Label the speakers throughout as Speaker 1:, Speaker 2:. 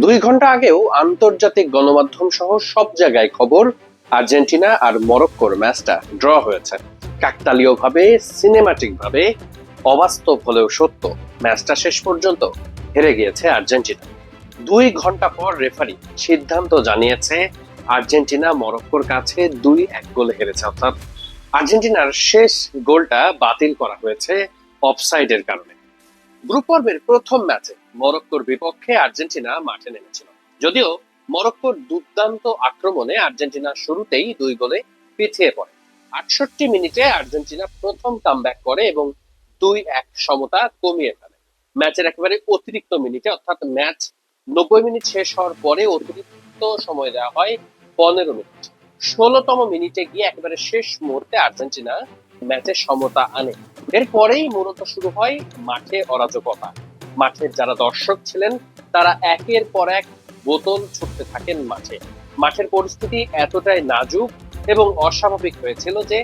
Speaker 1: দুই ঘণ্টা আগেও আন্তর্জাতিক গণমাধ্যম সহ সব জায়গায় খবর, আর্জেন্টিনা আর মরক্কোর ম্যাচটা ড্র হয়েছে। কাকতালীয় ভাবে সিনেমাটিক ভাবে অবাস্তব হলেও সত্য, ম্যাচটা শেষ পর্যন্ত হেরে গিয়েছে আর্জেন্টিনা। দুই ঘণ্টা পর রেফারি সিদ্ধান্ত জানিয়েছে, আর্জেন্টিনা মরক্কোর কাছে দুই এক গোলে হেরেছে। অর্থাৎ আর্জেন্টিনার শেষ গোলটা বাতিল করা হয়েছে অফসাইডের কারণে। গ্রুপ পর্বের প্রথম ম্যাচে মরক্কোর বিপক্ষে আর্জেন্টিনা মাঠে নেমেছিল। যদিও মরক্কোর দুর্দান্ত আক্রমণে আর্জেন্টিনা শুরুতেই দুই গোলে পিছিয়ে পড়ে। আটষট্টি মিনিটে আর্জেন্টিনা প্রথম কামব্যাক করে এবং দুই এক সমতা কমিয়ে ফেলে। ম্যাচের একেবারে অতিরিক্ত মিনিটে, অর্থাৎ ম্যাচ নব্বই মিনিট শেষ হওয়ার পরে অতিরিক্ত সময় দেওয়া হয় পনেরো মিনিট। ষোলোতম মিনিটে গিয়ে একেবারে শেষ মুহূর্তে আর্জেন্টিনা ম্যাচে সমতা আনে। এরপরেই মূলত শুরু হয় মাঠে অরাজকতা। মাঠের যারা দর্শক ছিলেন, তারা একের পর এক বোতল ছুটতে থাকেন মাঠে। মাঠের পরিস্থিতি এতটাই নাজুক এবং অস্বাভাবিক হয়েছিল যে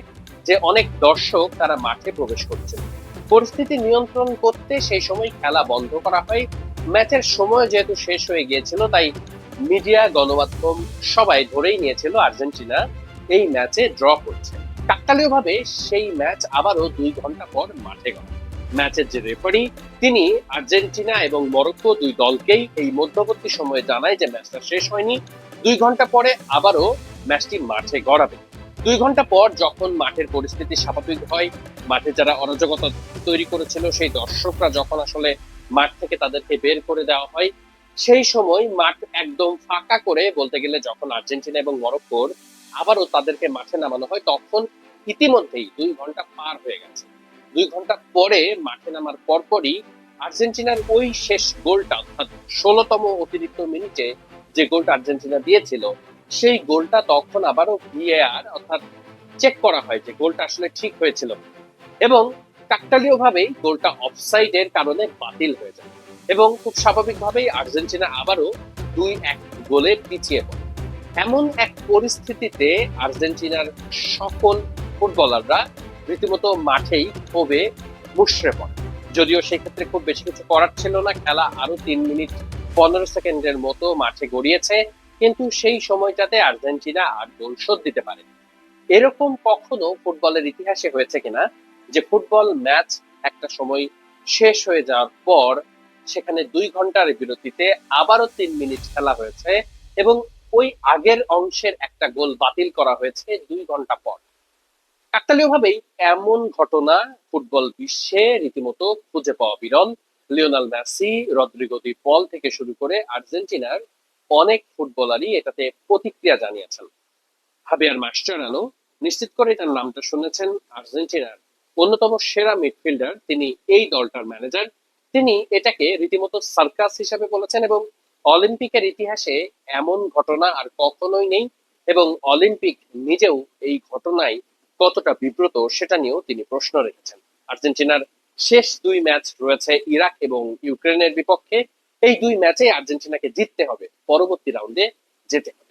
Speaker 1: যে অনেক দর্শক তারা মাঠে প্রবেশ করছিল পরিস্থিতি নিয়ন্ত্রণ করতে সেই সময় খেলা বন্ধ করা হয়। ম্যাচের সময় যেহেতু শেষ হয়ে গিয়েছিল, তাই মিডিয়া, গণমাধ্যম সবাই ধরেই নিয়েছিল আর্জেন্টিনা এই ম্যাচে ড্র করছে। কাকতালীয়ভাবে সেই ম্যাচ আবারও দুই ঘণ্টা পর মাঠে গেল। ম্যাচের যে রেফারি, তিনি আর্জেন্টিনা এবং মরক্কো দুই দলকেই এই মধ্যবর্তী সময়ে জানায় যে ম্যাচটা শেষ হয়নি। দুই ঘণ্টা পরে আবারও ম্যাচটি মাঠে গড়াবে। দুই ঘণ্টা পর যখন মাঠের পরিস্থিতি স্বাভাবিক হয়, মাঠে যারা অরাজকতা তৈরি করেছিল, সেই দর্শকরা যখন আসলে মাঠ থেকে তাদেরকে বের করে দেওয়া হয়, সেই সময় মাঠ একদম ফাঁকা করে বলতে গেলে যখন আর্জেন্টিনা এবং মরক্কোর আবারও তাদেরকে মাঠে নামানো হয়, তখন ইতিমধ্যেই দুই ঘণ্টা পার হয়ে গেছে। দুই ঘণ্টা পরে মাঠে নামার পরপরই আর্জেন্টিনার ওই শেষ গোলটা, অর্থাৎ ষোলোতম অতিরিক্ত মিনিটে যে গোলটা আর্জেন্টিনা দিয়েছিল, সেই গোলটা তখন আবারও ভিএআর, অর্থাৎ চেক করা হয় যে গোলটা আসলে ঠিক হয়েছিল। এবং কাকতালীয় ভাবেই গোলটা অফসাইডের কারণে বাতিল হয়ে যায়। এবং খুব স্বাভাবিকভাবেই আর্জেন্টিনা আবারও দুই এক গোলে পিছিয়ে পড়ে। এমন এক পরিস্থিতিতে আর্জেন্টিনার সকল ফুটবলাররা রীতিমতো মাঠেই ক্ষোভে মুশড়ে পড়ে। যদিও সেই ক্ষেত্রে খুব বেশি কিছু করার ছিল না, খেলা আরও তিন মিনিট পনেরো সেকেন্ডের মতো মাঠে গড়িয়েছে, কিন্তু সেই সময়টাতে আর্জেন্টিনা আর গোল শোধ দিতে পারে এরকম কখনো ফুটবলের ইতিহাসে হয়েছে কিনা? যে ফুটবল ম্যাচ একটা সময় শেষ হয়ে যাওয়ার পর সেখানে দুই ঘণ্টার বিরতিতে আবারও তিন মিনিট খেলা হয়েছে এবং ওই আগের অংশের একটা গোল বাতিল করা হয়েছে দুই ঘণ্টা পর। কাকতালীয় ভাবেই এমন ঘটনা ফুটবল বিশ্বে রীতিমতো খুঁজে পাওয়া বিরল। Lionel Messi, Rodrigo de Paul থেকে শুরু করে আর্জেন্টিনার অনেক ফুটবলারই এটাতে প্রতিক্রিয়া জানিয়েছেন। হাবিয়ার মাস্টারানো নিশ্চিত করে তার নামটা শুনেছেন আর্জেন্টিনার অন্যতম সেরা মিডফিল্ডার তিনি এই দলটার ম্যানেজার। তিনি এটাকে রীতিমতো সার্কাস হিসাবে বলেছেন এবং অলিম্পিকের ইতিহাসে এমন ঘটনা আর কখনোই নেই এবং অলিম্পিক নিজেও এই ঘটনায় কতটা বিব্রত সেটা নিয়েও তিনি প্রশ্ন রেখেছেন। আর্জেন্টিনার শেষ দুই ম্যাচ রয়েছে ইরাক এবং ইউক্রেনের বিপক্ষে। এই দুই ম্যাচে আর্জেন্টিনাকে জিততে হবে। পরবর্তী রাউন্ডে যেতে হবে।